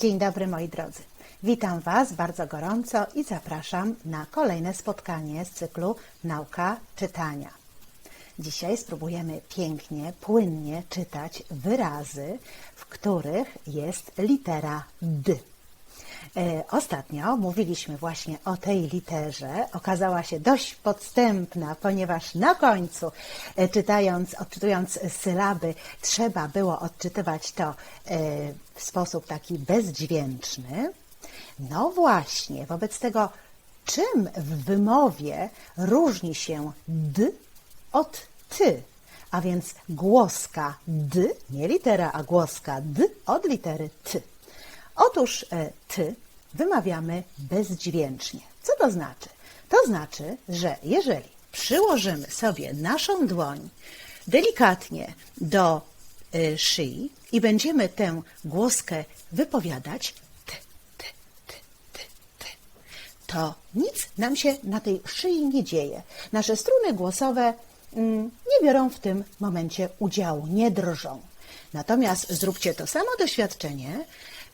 Dzień dobry moi drodzy. Witam Was bardzo gorąco i zapraszam na kolejne spotkanie z cyklu Nauka czytania. Dzisiaj spróbujemy pięknie, płynnie czytać wyrazy, w których jest litera D. E, Ostatnio mówiliśmy właśnie o tej literze. Okazała się dość podstępna, ponieważ na końcu, e, czytając, odczytując sylaby, trzeba było odczytywać to e, w sposób taki bezdźwięczny. No właśnie, wobec tego, czym w wymowie różni się d od ty? A więc głoska d, nie litera, a głoska d od litery t. Otóż ty wymawiamy bezdźwięcznie. Co to znaczy? To znaczy, że jeżeli przyłożymy sobie naszą dłoń delikatnie do e, szyi i będziemy tę głoskę wypowiadać, to nic nam się na tej szyi nie dzieje. Nasze struny głosowe mm, nie biorą w tym momencie udziału, nie drżą. Natomiast zróbcie to samo doświadczenie,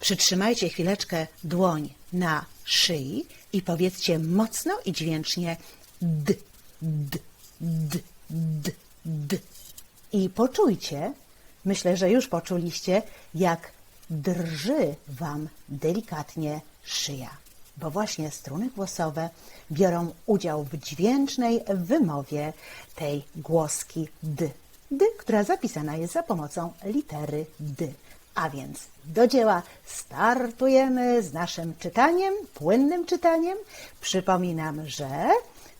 przytrzymajcie chwileczkę dłoń na szyi i powiedzcie mocno i dźwięcznie d, d, d, d, d. I poczujcie, myślę, że już poczuliście, jak drży Wam delikatnie szyja, bo właśnie struny głosowe biorą udział w dźwięcznej wymowie tej głoski d. D, która zapisana jest za pomocą litery D. A więc do dzieła startujemy z naszym czytaniem, płynnym czytaniem. Przypominam, że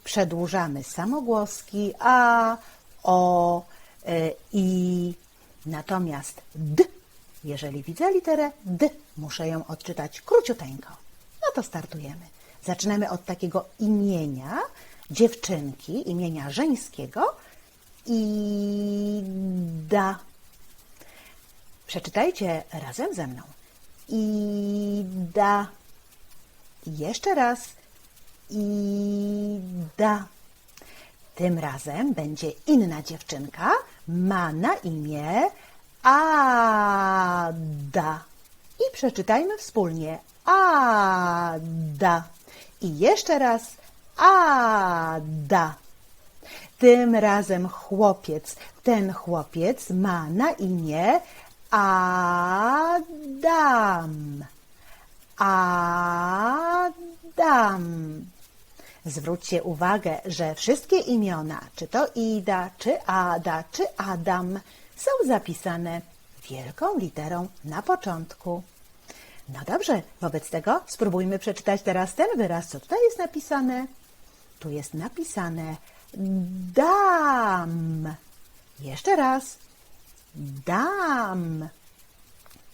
przedłużamy samogłoski a, o, y, i. Natomiast d, jeżeli widzę literę d, muszę ją odczytać króciuteńko. No to startujemy. Zaczynamy od takiego imienia dziewczynki, imienia żeńskiego. Ida. Przeczytajcie razem ze mną. Ida. Jeszcze raz. Ida. Tym razem będzie inna dziewczynka. Ma na imię Ada. I przeczytajmy wspólnie. Ada. I jeszcze raz. Ada. Tym razem chłopiec. Ten chłopiec ma na imię Adam. Adam. Zwróćcie uwagę, że wszystkie imiona, czy to Ida, czy Ada, czy Adam, są zapisane wielką literą na początku. No dobrze, wobec tego spróbujmy przeczytać teraz ten wyraz. Co tutaj jest napisane? Tu jest napisane dam. Jeszcze raz. Dam.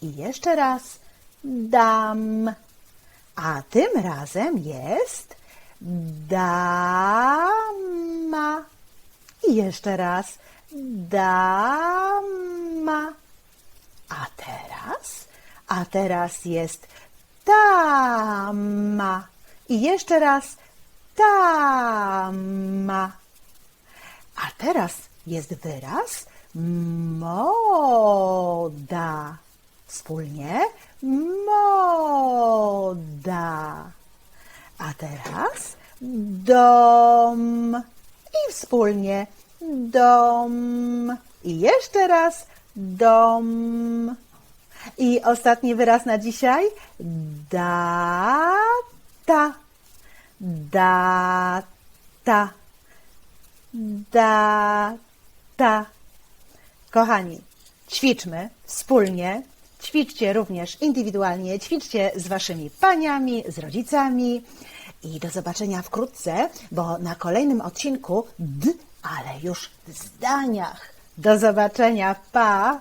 I jeszcze raz. Dam. A tym razem jest dama. I jeszcze raz. Dama. A teraz? A teraz jest dama. I jeszcze raz. Dama. A teraz jest wyraz moda. Wspólnie moda. A teraz dom. I wspólnie dom. I jeszcze raz dom. I ostatni wyraz na dzisiaj data. Data. Data. Kochani, ćwiczmy wspólnie. Ćwiczcie również indywidualnie, ćwiczcie z waszymi paniami, z rodzicami. I do zobaczenia wkrótce, bo na kolejnym odcinku D, ale już w zdaniach. Do zobaczenia, pa!